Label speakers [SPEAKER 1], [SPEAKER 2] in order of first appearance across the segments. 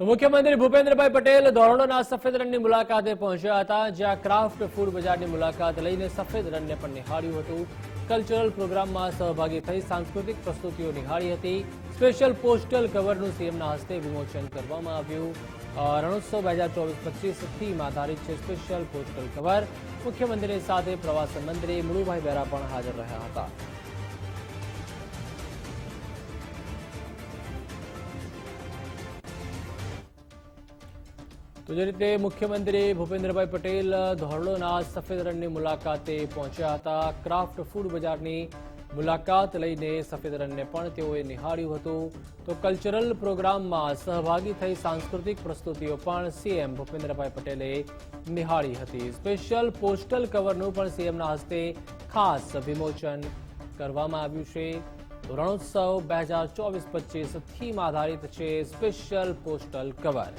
[SPEAKER 1] તો મુખ્યમંત્રી ભૂપેન્દ્રભાઈ પટેલ ધોરડોના સફેદ રણની મુલાકાતે પહોંચ્યા હતા, જ્યાં ક્રાફ્ટ ફૂડ બજારની મુલાકાત લઈને સફેદ રણને પણ નિહાળ્યું હતું. કલ્ચરલ પ્રોગ્રામમાં સહભાગી થઈ સાંસ્કૃતિક પ્રસ્તુતિઓ નિહાળી હતી. સ્પેશિયલ પોસ્ટલ કવરનું સીએમના હસ્તે વિમોચન કરવામાં આવ્યું. રણોત્સવ બે હજાર ચોવીસ પચીસ થીમ આધારિત છે સ્પેશિયલ પોસ્ટલ કવર. મુખ્યમંત્રીની સાથે પ્રવાસન મંત્રી મુળુભાઈ બેરા પણ હાજર રહ્યા હતા. તો જે રીતે મુખ્યમંત્રી ભૂપેન્દ્રભાઈ પટેલ ધોરડોના સફેદ રણની મુલાકાતે પહોંચ્યા હતા. ક્રાફ્ટ ફૂડ બજારની મુલાકાત લઈને સફેદ રણને પણ તેઓએ નિહાળ્યું હતું. તો કલ્ચરલ પ્રોગ્રામમાં સહભાગી થઈ સાંસ્કૃતિક પ્રસ્તુતિઓ પણ સીએમ ભૂપેન્દ્રભાઈ પટેલે નિહાળી હતી. સ્પેશિયલ પોસ્ટલ કવરનું પણ સીએમના હસ્તે ખાસ વિમોચન કરવામાં આવ્યું છે. રણોત્સવ બે હજાર ચોવીસ પચીસ થીમ આધારિત છે સ્પેશિયલ પોસ્ટલ કવર.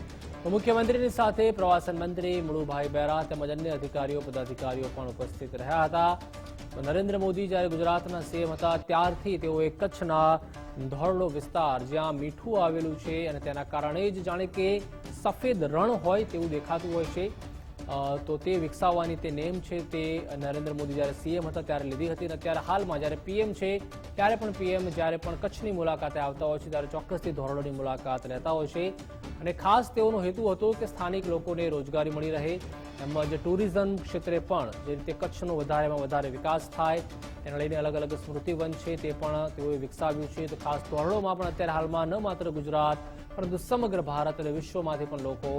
[SPEAKER 1] મુખ્યમંત્રીની સાથે પ્રવાસન મંત્રી મુળુભાઈ બેરા તેમજ અન્ય અધિકારીઓ, પદાધિકારીઓ પણ ઉપસ્થિત રહ્યા હતા. નરેન્દ્ર મોદી જ્યારે ગુજરાતના સીએમ હતા, ત્યારથી તેઓએ કચ્છના ધોરડો વિસ્તાર જ્યાં મીઠું આવેલું છે અને તેના કારણે જ જાણે કે સફેદ રણ હોય તેવું દેખાતું હોય છે. તો તે વિકસાવવાની તે નેમ છે તે નરેન્દ્ર મોદી જ્યારે સીએમ હતા ત્યારે લીધી હતી અને અત્યારે હાલમાં જ્યારે પીએમ છે, ત્યારે પણ પીએમ, જ્યારે પણ કચ્છની મુલાકાતે આવતા હોય છે, ત્યારે ચોક્કસથી ધોરડોની મુલાકાત લેતા હોય છે. અને ખાસ તેઓનો હેતુ હતો કે સ્થાનિક લોકોને રોજગારી મળી રહે, તેમજ ટુરિઝમ ક્ષેત્રે પણ જે રીતે કચ્છનો વધારેમાં વધારે વિકાસ થાય, તેને લઈને અલગ અલગ સ્મૃતિવન છે તે પણ તેઓએ વિકસાવ્યું છે. તો ખાસ ધોરડોમાં પણ અત્યારે હાલમાં ન માત્ર ગુજરાત પરંતુ સમગ્ર ભારત અને વિશ્વમાંથી પણ લોકો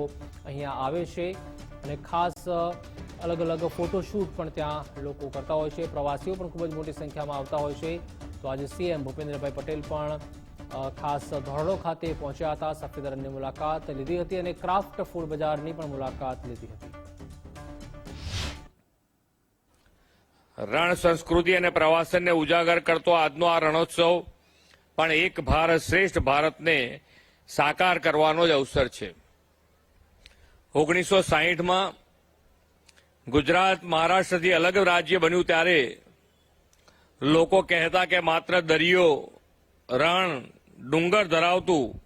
[SPEAKER 1] અહીંયા આવે છે અને ખાસ અલગ અલગ ફોટોશૂટ પણ ત્યાં લોકો કરતા હોય છે. પ્રવાસીઓ પણ ખૂબ જ મોટી સંખ્યામાં આવતા હોય છે. તો આજે સીએમ ભૂપેન્દ્રભાઈ પટેલ પણ ખાસ ધોરડો ખાતે પહોંચ્યા હતા. સફેદરની મુલાકાત લીધી હતી અને ક્રાફ્ટ ફૂડ બજારની પણ મુલાકાત લીધી હતી.
[SPEAKER 2] રણ સંસ્કૃતિ અને પ્રવાસનને ઉજાગર કરતો આજનો આ રણોત્સવ પણ એક ભારત શ્રેષ્ઠ ભારતને સાકાર કરવાનો જ અવસર છે. ઓગણીસો સાહીઠમાં ગુજરાત મહારાષ્ટ્રથી અલગ રાજ્ય બન્યું ત્યારે લોકો કહેતા કે માત્ર દરિયો, રણ, ડુંગર ધરાવતું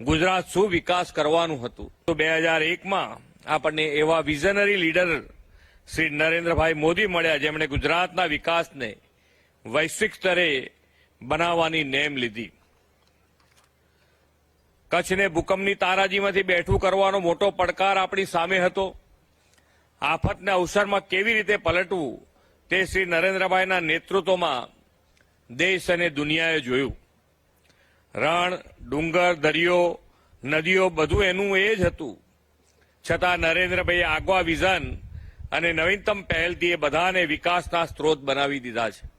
[SPEAKER 2] ગુજરાત શું વિકાસ કરવાનું હતું? તો બે હજાર એકમાં આપણને એવા વિઝનરી લીડર શ્રી નરેન્દ્રભાઈ મોદી મળ્યા જેમણે ગુજરાતના વિકાસને વૈશ્વિક સ્તરે બનાવવાની નેમ લીધી. કચ્છને ભૂકંપની તારાજીમાંથી બેઠું કરવાનો મોટો પડકાર આપણી સામે હતો. આફતના અવસરમાં કેવી રીતે પલટવું તે શ્રી નરેન્દ્રભાઈના નેતૃત્વમાં દેશ અને દુનિયાએ જોયું. રણ, ડુંગર, દરિયો, નદીઓ બધું એનું એ જ હતું. છતાં નરેન્દ્રભાઈએ આગવા વિઝન અને નવીનતમ પહેલથી એ બધાને વિકાસના સ્ત્રોત બનાવી દીધા છે.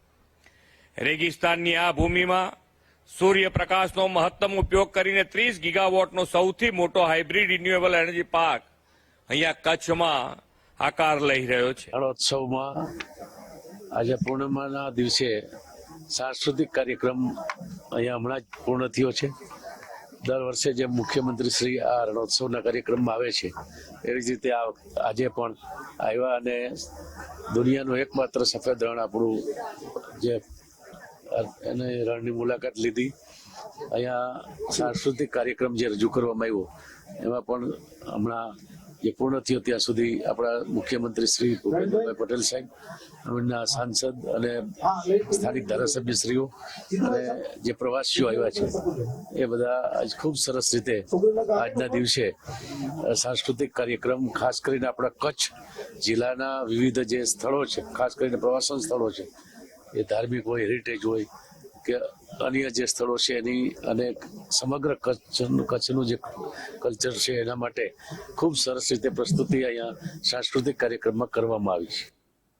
[SPEAKER 2] રેગિસ્તાનની આ ભૂમિમાં સૂર્યપ્રકાશનો મહત્તમ ઉપયોગ કરીને ત્રીસ ગીગાવોટનો સૌથી મોટો હાઇબ્રિડ રિન્યુએબલ એનર્જી પાર્ક અહીંયા કચ્છમાં આકાર લઈ રહ્યો છે.
[SPEAKER 3] રણોત્સવમાં આજે પૂર્ણિમાના દિવસે સાંસ્કૃતિક કાર્યક્રમ અહીંયા હમણાં જ પૂર્ણ થયો છે. દર વર્ષે જે મુખ્યમંત્રી શ્રી આ રણોત્સવના કાર્યક્રમમાં આવે છે એવી જ રીતે આજે પણ આવ્યા અને દુનિયાનું એકમાત્ર સફેદ રણ આપણું જે એને રણની મુલાકાત લીધી. અહીંયા સાંસ્કૃતિક કાર્યક્રમ જે રજૂ કરવામાં આવ્યો, એમાં પણ હમણાં જે પૂર્ણ થયો ત્યાં સુધી આપણા મુખ્યમંત્રી શ્રી ભૂપેન્દ્રભાઈ પટેલ સાહેબ એમના સાંસદ અને સ્થાનિક ધારાસભ્યશ્રીઓ અને જે પ્રવાસીઓ આવ્યા છે, એ બધા આજ ખૂબ સરસ રીતે આજના દિવસે સાંસ્કૃતિક કાર્યક્રમ, ખાસ કરીને આપણા કચ્છ જિલ્લાના વિવિધ જે સ્થળો છે, ખાસ કરીને પ્રવાસન સ્થળો છે એ ધાર્મિક હોય હેરિટેજ હોય, કે અન્ય જે સ્થળો છે એની અને સમગ્ર કચ્છનું કચ્છનું જે કલ્ચર છે એના માટે ખૂબ સરસ રીતે પ્રસ્તુતિ અહીંયા સાંસ્કૃતિક કાર્યક્રમમાં કરવામાં આવી છે.